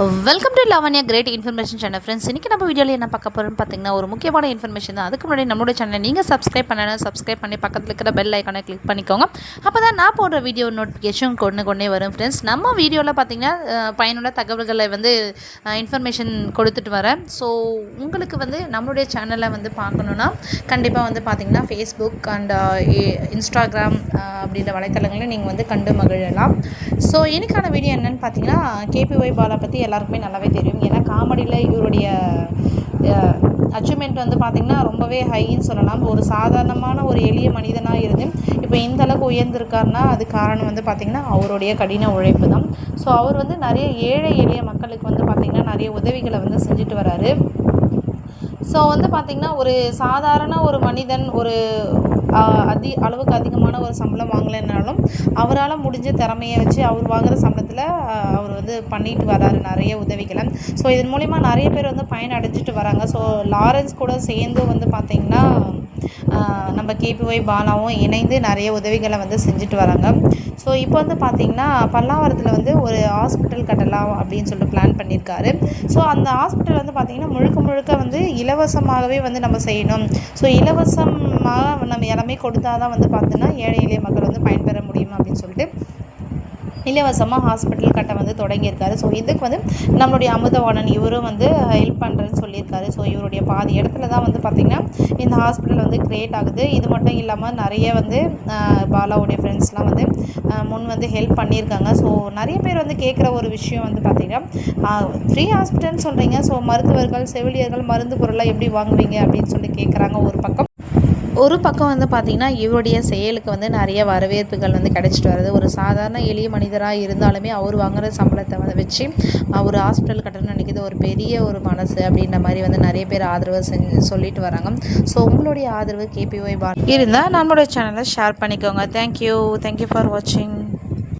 Welcome to Lavanya great information channel friends இன்றைக்கி நம்ம வீடியோவில் என்ன பார்க்க போகிறோம்னு பார்த்தீங்கன்னா ஒரு முக்கியமான இன்ஃபர்மேஷன் தான். அதுக்கு முன்னாடி நம்மளோட சேனலை நீங்கள் சப்ஸ்கிரைப் பண்ணணும் சப்ஸ்கிரைப் பண்ணி பக்கத்தில் இருக்கிற பெல் ஐக்கானை கிளிக் பண்ணிக்கோங்க. அப்போ தான் நான் போடுற வீடியோ நோட்டிஃபிகேஷன் கொண்டு கொண்டே வரும் ஃப்ரெண்ட்ஸ் நம்ம வீடியோவில் பார்த்தீங்கன்னா பயனுள்ள தகவல்களை வந்து இன்ஃபர்மேஷன் கொடுத்துட்டு வரேன். ஸோ உங்களுக்கு வந்து நம்மளுடைய சேனலை வந்து பார்க்கணுன்னா கண்டிப்பாக வந்து பார்த்தீங்கன்னா ஃபேஸ்புக் அண்ட் இன்ஸ்டாகிராம் அப்படின்ற வலைத்தளங்களை நீங்கள் வந்து கண்டு மகிழலாம். ஸோ இன்னைக்கான வீடியோ என்னென்னு பார்த்தீங்கன்னா கேபிஒய் பாலா பற்றி எல்லாருக்குமே நல்லாவே தெரியும். ஏன்னா காமெடியில் இவருடைய அச்சீவ்மெண்ட் வந்து பார்த்திங்கன்னா ரொம்பவே ஹைன்னு சொல்லலாம். ஒரு சாதாரணமான ஒரு எளிய மனிதனாக இருந்து இப்போ இந்த அளவுக்கு உயர்ந்திருக்காருன்னா அது காரணம் வந்து பார்த்திங்கன்னா அவருடைய கடின உழைப்பு தான். ஸோ அவர் வந்து நிறைய ஏழை எளிய மக்களுக்கு வந்து பார்த்திங்கன்னா நிறைய உதவிகளை வந்து செஞ்சுட்டு வராரு. ஸோ வந்து பார்த்திங்கன்னா ஒரு சாதாரண ஒரு மனிதன் ஒரு அதி அளவுக்கு அதிகமான ஒரு சம்பளம் வாங்கலைன்னாலும் அவரால் முடிஞ்ச திறமையை வச்சு அவர் வாங்குகிற சம்பளத்தில் அவர் வந்து பண்ணிட்டு வராரு நிறைய உதவிகளை. ஸோ இதன் மூலிமா நிறைய பேர் வந்து பயன் அடைஞ்சிட்டு வராங்க. ஸோ லாரன்ஸ் கூட சேர்ந்து வந்து பார்த்திங்கன்னா நம்ம கேபிஒய் பாலாவும் இணைந்து நிறைய உதவிகளை வந்து செஞ்சுட்டு வராங்க. ஸோ இப்போ வந்து பார்த்திங்கன்னா பல்லாவரத்தில் வந்து ஒரு ஹாஸ்பிட்டல் கட்டலாம் அப்படின்னு சொல்லிட்டு பிளான் பண்ணியிருக்காரு ஸோ அந்த ஹாஸ்பிட்டல் வந்து பார்த்திங்கன்னா முழுக்க முழுக்க வந்து இலவசமாகவே வந்து நம்ம செய்யணும். ஸோ இலவசமாக நம்ம எல்லாமே கொடுத்தா தான் வந்து பார்த்திங்கன்னா ஏழை எளிய மக்கள் வந்து பயன்பெற முடியும் அப்படின்னு சொல்லிட்டு இலவசமாக ஹாஸ்பிட்டல் கட்ட வந்து தொடங்கியிருக்காரு. ஸோ இதுக்கு வந்து நம்மளுடைய அமுதவாணன் இவரும் வந்து ஹெல்ப் பண்ணுறேன்னு சொல்லியிருக்காரு. ஸோ இவருடைய பாதி இடத்துல தான் வந்து பார்த்திங்கன்னா இந்த ஹாஸ்பிட்டல் வந்து க்ரியேட் ஆகுது. இது மட்டும் இல்லாமல் நிறைய வந்து பாலாவுடைய ஃப்ரெண்ட்ஸ்லாம் வந்து முன் வந்து ஹெல்ப் பண்ணியிருக்காங்க. ஸோ நிறைய பேர் வந்து கேட்குற ஒரு விஷயம் வந்து பார்த்திங்கன்னா ஃப்ரீ ஹாஸ்பிட்டல்னு சொல்கிறீங்க ஸோ மருத்துவர்கள் செவிலியர்கள் மருந்து பொருளாக எப்படி வாங்குவீங்க அப்படின்னு சொல்லி கேட்குறாங்க ஒரு பக்கம். ஒரு பக்கம் வந்து பார்த்திங்கன்னா இவருடைய செயலுக்கு வந்து நிறைய வரவேற்புகள் வந்து கிடச்சிட்டு வருது. ஒரு சாதாரண எளிய மனிதராக இருந்தாலுமே அவர் வாங்குகிற சம்பளத்தை வந்து வச்சு அவர் ஹாஸ்பிட்டல் கட்டணும்னு நினைக்கிறது ஒரு பெரிய ஒரு மனசு அப்படின்ற மாதிரி வந்து நிறைய பேர் ஆதரவு செஞ்சு சொல்லிட்டு வராங்க. ஸோ உங்களுடைய ஆதரவு கேபிஒய் பார் இருந்தால் நம்மளுடைய சேனலை ஷேர் பண்ணிக்கோங்க. தேங்க்யூ தேங்க்யூ ஃபார் வாட்சிங்